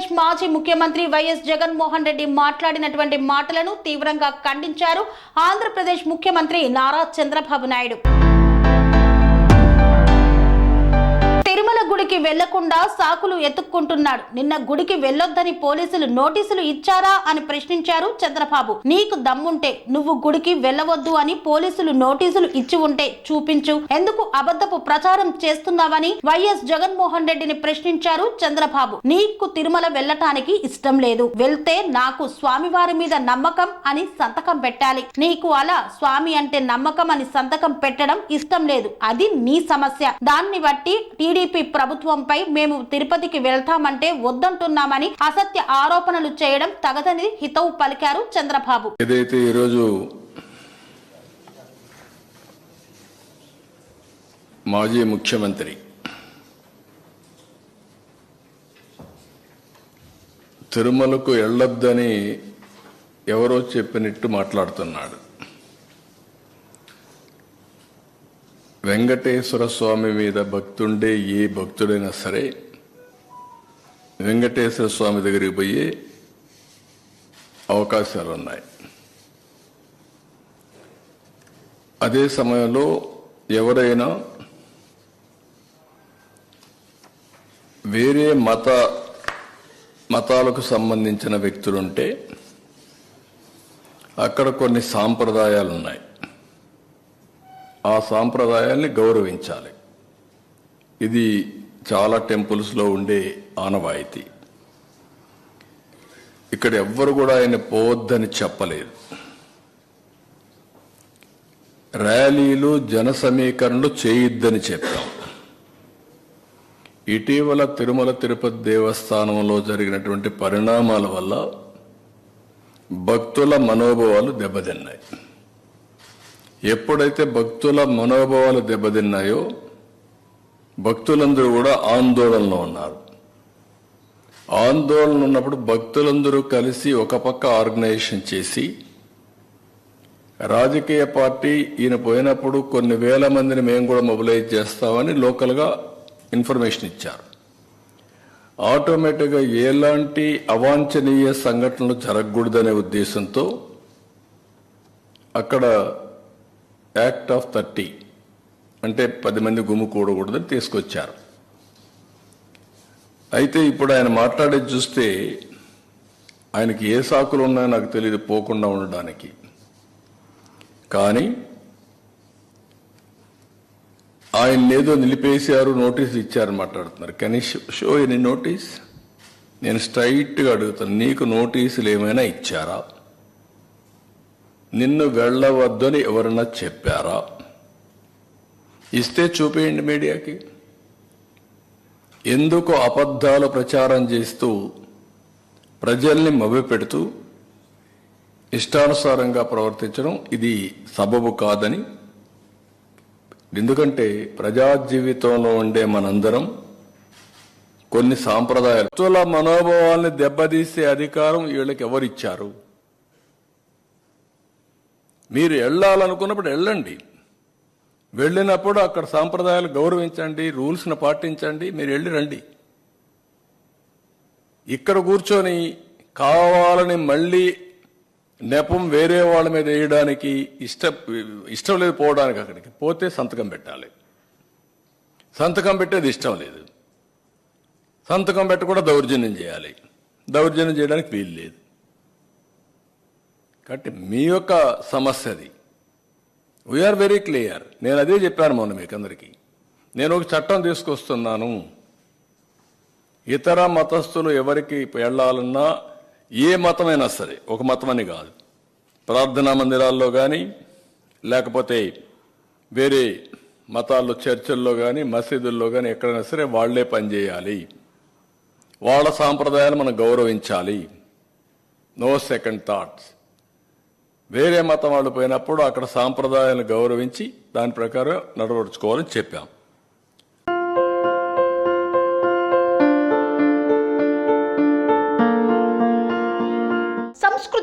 ఆంధ్రప్రదేశ్ మాజీ ముఖ్యమంత్రి వైఎస్ జగన్మోహన్ రెడ్డి మాట్లాడినటువంటి మాటలను తీవ్రంగా ఖండించారు ఆంధ్రప్రదేశ్ ముఖ్యమంత్రి నారా చంద్రబాబు నాయుడు. తిరుమల గుడికి వెళ్ళకుండా సాకులు ఎత్తుక్కుంటున్నాడు. నిన్న గుడికి వెళ్ళొద్దని పోలీసులు నోటీసులు ఇచ్చారా అని ప్రశ్నించారు చంద్రబాబు. నీకు దమ్ముంటే నువ్వు గుడికి వెళ్ళవద్దు అని పోలీసులు నోటీసులు ఇచ్చి ఉంటే చూపించు. ఎందుకు అబద్ధపు ప్రచారం చేస్తున్నావని వైఎస్ జగన్మోహన్ రెడ్డిని ప్రశ్నించారు చంద్రబాబు. నీకు తిరుమల వెళ్ళటానికి ఇష్టం లేదు. వెళ్తే నాకు స్వామివారి మీద నమ్మకం అని సంతకం పెట్టాలి. నీకు అలా స్వామి అంటే నమ్మకం అని సంతకం పెట్టడం ఇష్టం లేదు. అది నీ సమస్య. దాన్ని బట్టి టీడీపీ ప్రభుత్వంపై మేము తిరుపతికి వెళ్తామంటే వద్దంటున్నామని అసత్య ఆరోపణలు చేయడం తగదని హితవు పలికారు చంద్రబాబు. ఏదైతే ఈరోజు మాజీ ముఖ్యమంత్రి తిరుమలకు వెళ్ళొద్దని ఎవరో చెప్పినట్టు మాట్లాడుతున్నాడు. వెంకటేశ్వర స్వామి మీద భక్తుండే ఏ భక్తుడైనా సరే వెంకటేశ్వర స్వామి దగ్గరికి పోయే అవకాశాలు ఉన్నాయి అదే సమయంలో ఎవరైనా వేరే మత మతాలకు సంబంధించిన వ్యక్తులుంటే అక్కడ కొన్ని సాంప్రదాయాలు ఉన్నాయి ఆ సాంప్రదాయాల్ని గౌరవించాలి. ఇది చాలా టెంపుల్స్లో ఉండే ఆనవాయితీ. ఇక్కడ ఎవ్వరు కూడా ఆయన పోవద్దని చెప్పలేదు. ర్యాలీలు జన సమీకరణలు చేయొద్దని చెప్పాం. ఇటీవల తిరుమల తిరుపతి దేవస్థానంలో జరిగినటువంటి పరిణామాల వల్ల భక్తుల మనోభావాలు దెబ్బతిన్నాయి. ఎప్పుడైతే భక్తుల మనోభావాలు దెబ్బతిన్నాయో భక్తులందరూ కూడా ఆందోళనలో ఉన్నారు. ఆందోళన ఉన్నప్పుడు భక్తులందరూ కలిసి ఒక పక్క ఆర్గనైజేషన్ చేసి రాజకీయ పార్టీ ఈయన పోయినప్పుడు కొన్ని వేల మందిని మేము కూడా మొబిలైజ్ చేస్తామని లోకల్గా ఇన్ఫర్మేషన్ ఇచ్చారు. ఆటోమేటిక్గా ఎలాంటి అవాంఛనీయ సంఘటనలు జరగకూడదనే ఉద్దేశంతో అక్కడ యాక్ట్ ఆఫ్ థర్టీ అంటే పది మంది గుమ్ము కూడకూడదని తీసుకొచ్చారు. అయితే ఇప్పుడు ఆయన మాట్లాడేది చూస్తే ఆయనకి ఏ సాకులు ఉన్నాయో నాకు తెలియదు పోకుండా ఉండడానికి. కానీ ఆయన ఏదో నిలిపేశారు నోటీస్ ఇచ్చారని మాట్లాడుతున్నారు. కానీ షో ఎనీ నోటీస్ నేను స్ట్రైట్గా అడుగుతాను నీకు నోటీసులు ఏమైనా ఇచ్చారా? నిన్ను వెళ్ళవద్దని ఎవరన్నా చెప్పారా? ఇస్తే చూపేయండి మీడియాకి. ఎందుకు అబద్ధాలు ప్రచారం చేస్తూ ప్రజల్ని మభ్యపెడుతూ ఇష్టానుసారంగా ప్రవర్తించడం ఇది సబబు కాదని? ఎందుకంటే ప్రజా జీవితంలో ఉండే మనందరం కొన్ని సాంప్రదాయాలు. మనోభావాల్ని దెబ్బతీసే అధికారం వీళ్ళకి ఎవరిచ్చారు? మీరు వెళ్ళాలనుకున్నప్పుడు వెళ్ళండి. వెళ్ళినప్పుడు అక్కడ సాంప్రదాయాలు గౌరవించండి రూల్స్ని పాటించండి మీరు వెళ్ళి రండి. ఇక్కడ కూర్చొని కావాలని మళ్ళీ నెపం వేరే వాళ్ళ మీద వేయడానికి ఇష్ట ఇష్టం లేదు పోవడానికి అక్కడికి. పోతే సంతకం పెట్టాలి. సంతకం పెట్టేది ఇష్టం లేదు. సంతకం పెట్టకుండా కూడా దౌర్జన్యం చేయాలి. దౌర్జన్యం చేయడానికి వీలు లేదు. కాబట్టి మీ యొక్క సమస్య అది. వీఆర్ వెరీ క్లియర్ నేను అదే చెప్పాను మొన్న మీకు అందరికీ నేను ఒక చట్టం తీసుకొస్తున్నాను. ఇతర మతస్థులు ఎవరికి వెళ్ళాలన్నా ఏ మతమైనా సరే ఒక మతమని కాదు. ప్రార్థనా మందిరాల్లో కానీ లేకపోతే వేరే మతాల్లో చర్చల్లో కానీ మసీదుల్లో కానీ ఎక్కడైనా సరే వాళ్ళే పనిచేయాలి వాళ్ళ సాంప్రదాయాలు మనం గౌరవించాలి. నో సెకండ్ థాట్స్ వేరే మతం వాళ్ళు పోయినప్పుడు అక్కడ సాంప్రదాయాలను గౌరవించి దాని ప్రకారం నడవడుచుకోవాలని చెప్పాం.